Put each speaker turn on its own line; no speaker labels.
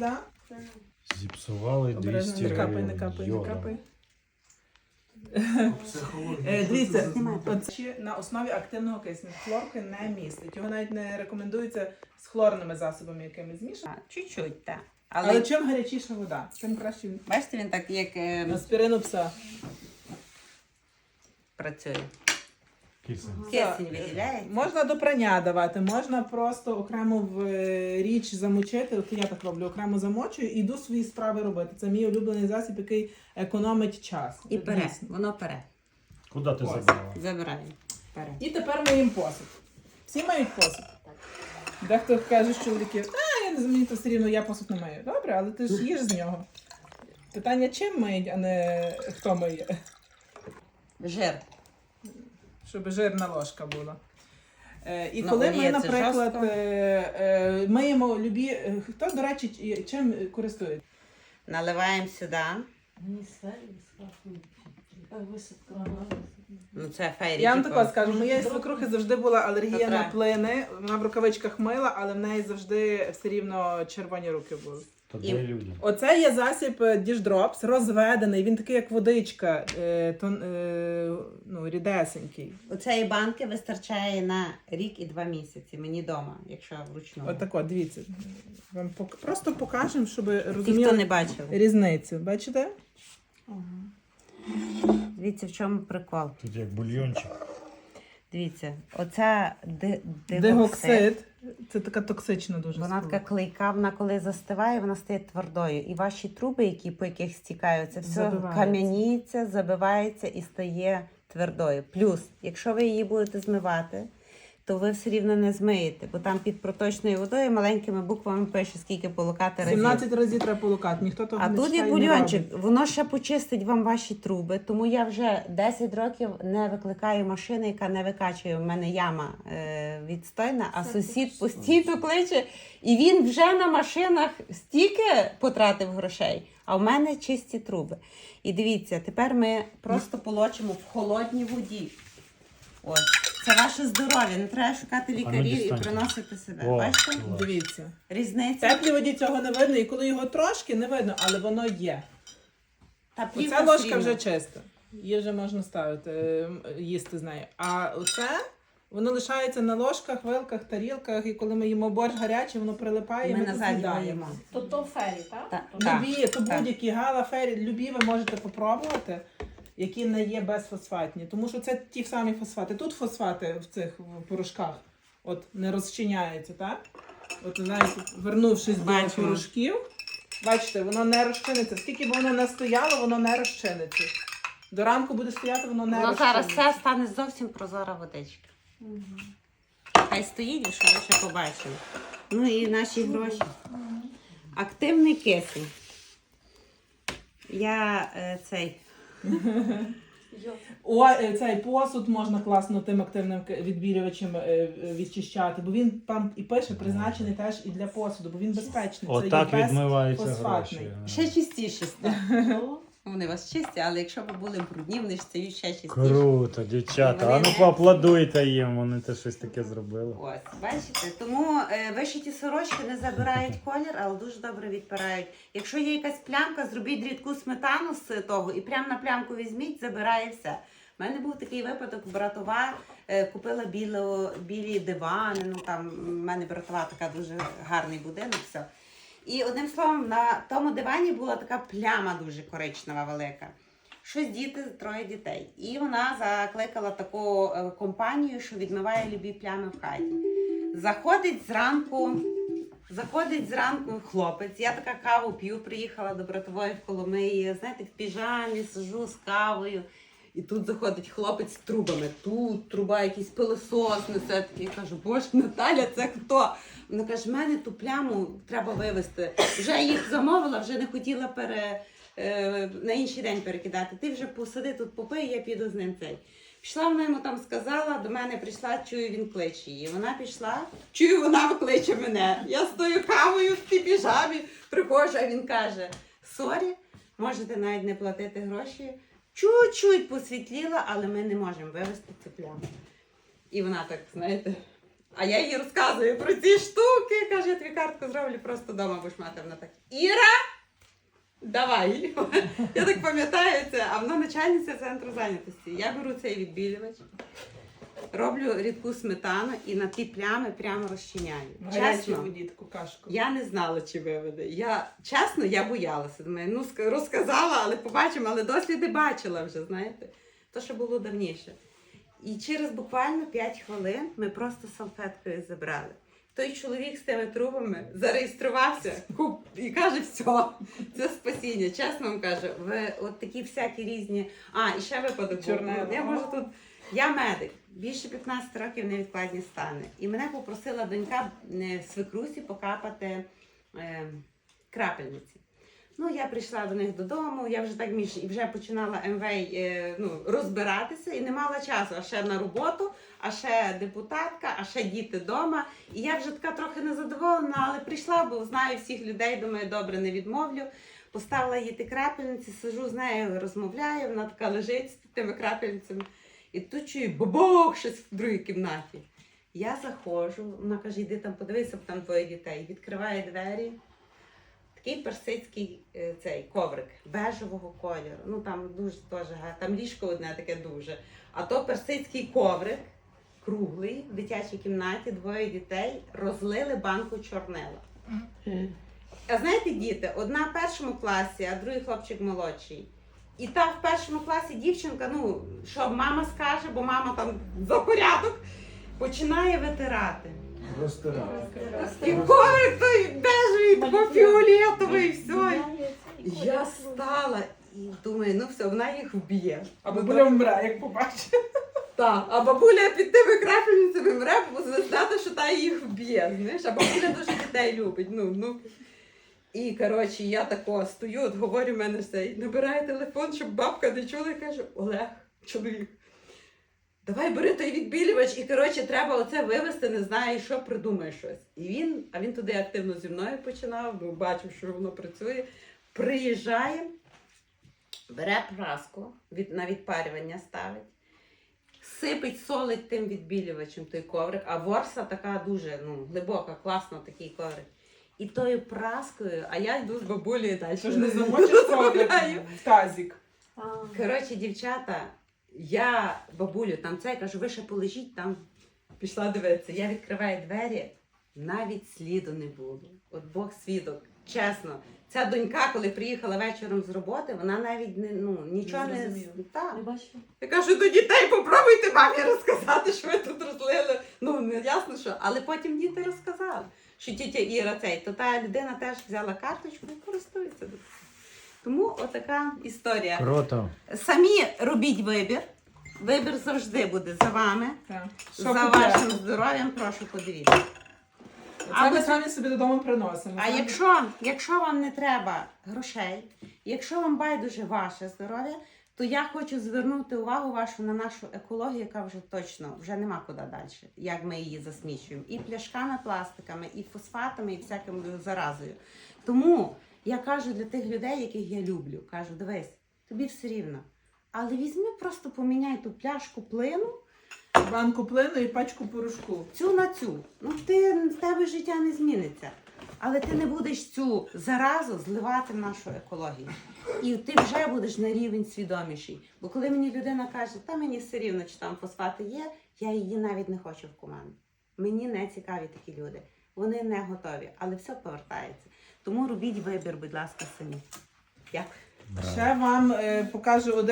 Да?
Зіпсували
Обережно,
200
не капай, не капай, не капай. Е, Дивіться, оце ще на основі активного кисню хлорки не містить. Його навіть не рекомендується з хлорними засобами, якими змішано.
А, Чуть-чуть, так.
Але,
Але,
чим гарячіша вода, тим краще він
бачите, він так як е,
аспірину пса.
працює.
Кисень.
Кисень виділяє.
Можна до прання давати, можна просто окремо в е, річ замочити. От я так роблю, окремо замочую і йду свої справи робити. Це мій улюблений засіб, який економить час.
І пере.
Дійсно.
Воно пере.
Куди ти
Ось.
забрала?
Забирає. Пере.
І тепер миємо посуд. Всі мають посуд. Дехто каже, що чоловіки, а я не мені то все рівно, я посуд не маю. Добре, але ти ж їж з нього. Питання, чим миють, а не хто миє.
Жир.
Щоб жирна ложка була. Е, і
Ну,
коли ми, наприклад, е, е, миємо любі, хто, до речі, чим користується?
Наливаємо сюди.
Висадка.
Ну це фейрі.
Я вам
типу.
тако скажу, моєї свекрухи завжди була алергія
Добре.
на плини. Вона в рукавичках мила, але в неї завжди все рівно червоні руки були.
То
І-
де люди?
Оце є засіб е, діждропс, розведений. Він такий, як водичка, е, тон, е, ну, рідесенький.
Оцеї банки вистачає на рік і два місяці. Мені вдома, якщо вручну.
Отако, дивіться. Вам пок- просто покажемо, щоб
Ті, хто
розуміли
не бачив.
різницю. Бачите?
Дивіться, в чому прикол.
Тут як бульйончик.
Дивіться, оця ди- дигоксид,
Дигоксид. Це така токсична дуже
Вона
сполука.
така клейка, вона коли застиває, вона стає твердою. І ваші труби, які по яких стікаються, це все
Забивається.
кам'яніється, забивається і стає твердою. Плюс, якщо ви її будете змивати, то ви все рівно не змиєте, бо там під проточною водою маленькими буквами пише, скільки полукати разів.
17 разів треба полукати, ніхто того
А
не
тут
читає
є бульйончик, воно ще почистить вам ваші труби. Тому я вже 10 років не викликаю машини, яка не викачує. У мене яма е, відстойна, а сусід постійно кличе, і він вже на машинах стільки потратив грошей, а в мене чисті труби. І дивіться, тепер ми просто полочимо в холодній воді. Ось, це ваше здоров'я. Не треба шукати лікарів і приносити себе.
О,
Бачите?
Дивіться. В
Різниця.
теплій воді цього не видно, і коли його трошки, не видно, але воно є.
Та
Оця ложка вже чиста. Її вже можна ставити, е, їсти з нею. А оце воно лишається на ложках, вилках, тарілках, і коли ми їмо борщ гарячий, воно прилипає, і
Ми
ми
назад їмо.
То то фері, так?
Так.
То-
Любі, то будь-які гала, фері, любі ви можете попробувати, які не є безфосфатні. Тому що це ті самі фосфати. Тут фосфати в цих порошках от не розчиняються, так? От навіть вернувшись до порошків, бачите, воно не розчиниться. Скільки б воно не стояло, воно не розчиниться. До ранку буде стояти, воно не
Ну
розчиниться.
зараз це стане зовсім прозора водичка. Хай стоїть, що ви ще побачили. Ну і наші гроші. Активний кисень. Я е, цей.
О, е, цей посуд можна класно тим активним відбілювачем е, е, відчищати, бо він там і пише призначений теж і для посуду, бо він безпечний. Це
Отак
є
відмиваються
фосфатний.
гроші.
Ще чистіше. Вони вас чисті, але якщо ви були брудні, вони ж стають ще чистіше.
Круто, дівчата.
Вони
А ну
не-
поаплодуйте їм, вони те щось таке зробили.
Ось, бачите? Тому е, вишиті сорочки не забирають колір, але дуже добре відпирають. Якщо є якась плямка, зробіть рідку сметану з того і прямо на плямку візьміть, забирає все. У мене був такий випадок, братова е, купила біло, білі дивани. Ну там в мене братова така дуже гарний будинок. Все. І одним словом, на тому дивані була така пляма дуже коричнева велика. Щось діти, троє дітей. І вона закликала таку е, компанію, що відмиває любі плями в хаті. Заходить зранку, заходить зранку хлопець. Я така каву п'ю, приїхала до братової в Коломиї, знаєте, в піжамі сижу з кавою. І тут заходить хлопець з трубами. Тут труба, якийсь пилосос несе такий. Я кажу, боже, Наталя, це хто? Вона каже, в мене ту пляму треба вивезти. Вже їх замовила, вже не хотіла пере, е, на інший день перекидати. Ти вже посиди тут попий, я піду з ним цей. Пішла вона йому там сказала, до мене прийшла, чую, він кличе її. Вона пішла, чую, вона кличе мене. Я стою кавою в тій піжамі, приходжу, а він каже: Сорі, можете навіть не платити гроші. Чуть-чуть посвітліла, але ми не можемо вивезти цю пляму. І вона так, знаєте, А я їй розказую про ці штуки. Каже, я тобі картку зроблю, просто вдома будеш мати. Вона так. Іра! Давай. Я так пам'ятаю це, а вона начальниця центру зайнятості. Я беру цей відбілювач, роблю рідку сметану і на ті плями прямо розчиняю. Чесно,
воді таку кашку.
я не знала, чи виведе. Я чесно, я боялася. Думаю, ну ска- розказала, але побачимо, але досліди бачила вже, знаєте. То, що було давніше. І через буквально 5 хвилин ми просто салфеткою забрали. Той чоловік з тими трубами зареєструвався куп, і каже, все, це спасіння. Чесно вам кажу, ви от такі всякі різні. А, і ще випадок. був.
Чорнило.
Я можу тут. Я медик, більше 15 років невідкладні стани. І мене попросила донька е, свекрусі покапати е, крапельниці. Ну, я прийшла до них додому, я вже так між і вже починала МВ е, ну, розбиратися і не мала часу, а ще на роботу, а ще депутатка, а ще діти вдома. І я вже така трохи незадоволена, але прийшла, бо знаю всіх людей, думаю, добре, не відмовлю. Поставила їй ті крапельниці, сижу з нею, розмовляю, вона така лежить з тими крапельницями. І тут чую бабах щось в другій кімнаті. Я заходжу, вона каже, йди там подивися, бо там двоє дітей. Відкриває двері. Такий персидський е, цей коврик бежевого кольору. Ну там дуже теж гарно. Там ліжко одне таке дуже. А то персидський коврик, круглий, в дитячій кімнаті, двоє дітей, розлили банку чорнила. А знаєте, діти, одна в першому класі, а другий хлопчик молодший. І та в першому класі дівчинка, ну, що мама скаже, бо мама там за порядок, починає витирати. І коврик той бежевий, тако фіолетовий, і все. Я стала і думаю, ну все, вона їх вб'є.
А бабуля вмре, як побачить.
Так, а бабуля під тими крапельницями мре, бо знати, що та їх вб'є. Знаєш, а бабуля дуже дітей любить. Ну, ну. І коротше, я тако стою, от говорю, в мене цей, набирає телефон, щоб бабка не чула, і каже, Олег, чоловік. Давай бери той відбілювач, і коротше, треба оце вивезти, не знаю, що придумає щось. І він, а він туди активно зі мною починав, ну, бачив, що воно працює. Приїжджає, бере праску, від, на відпарювання ставить сипить, солить тим відбілювачем той коврик, а ворса така дуже ну, глибока, класна такий коврик. І тою праскою, а я йду з бабулею далі.
Що ж не замочиш
розмовляю.
в тазик.
Коротше, дівчата, я бабулю там це кажу, ви ще полежіть там. Пішла дивитися. Я відкриваю двері, навіть сліду не було. От Бог свідок. Чесно, ця донька, коли приїхала вечором з роботи, вона навіть не ну нічого не,
зрозуміла.
Так.
Не бачу.
Я кажу до дітей, попробуйте мамі розказати, що ви тут розлили. Ну, не ясно що. Але потім діти розказали, що тітя Іра цей, то та людина теж взяла карточку і користується. Тому отака історія.
Круто.
Самі робіть вибір. Вибір завжди буде за вами,
Так. Що
за
купляти?
вашим здоров'ям, прошу подивіться.
Це ми самі собі додому приносимо.
А
Самі-
якщо, якщо вам не треба грошей, якщо вам байдуже ваше здоров'я, то я хочу звернути увагу вашу на нашу екологію, яка вже точно вже нема куди далі, як ми її засмічуємо. І пляшками, пластиками, і фосфатами, і всякою заразою. Тому я кажу для тих людей, яких я люблю, кажу, дивись, тобі все рівно. Але візьми, просто поміняй ту пляшку плину
банку плину і пачку порошку.
цю на цю. Ну ти в тебе життя не зміниться. Але ти не будеш цю заразу зливати в нашу екологію. І ти вже будеш на рівень свідоміший. Бо коли мені людина каже, та мені все рівно, чи там фосфати є, я її навіть не хочу в команду. Мені не цікаві такі люди. Вони не готові, але все повертається. Тому робіть вибір, будь ласка, самі. Дякую.
Ще вам е, покажу один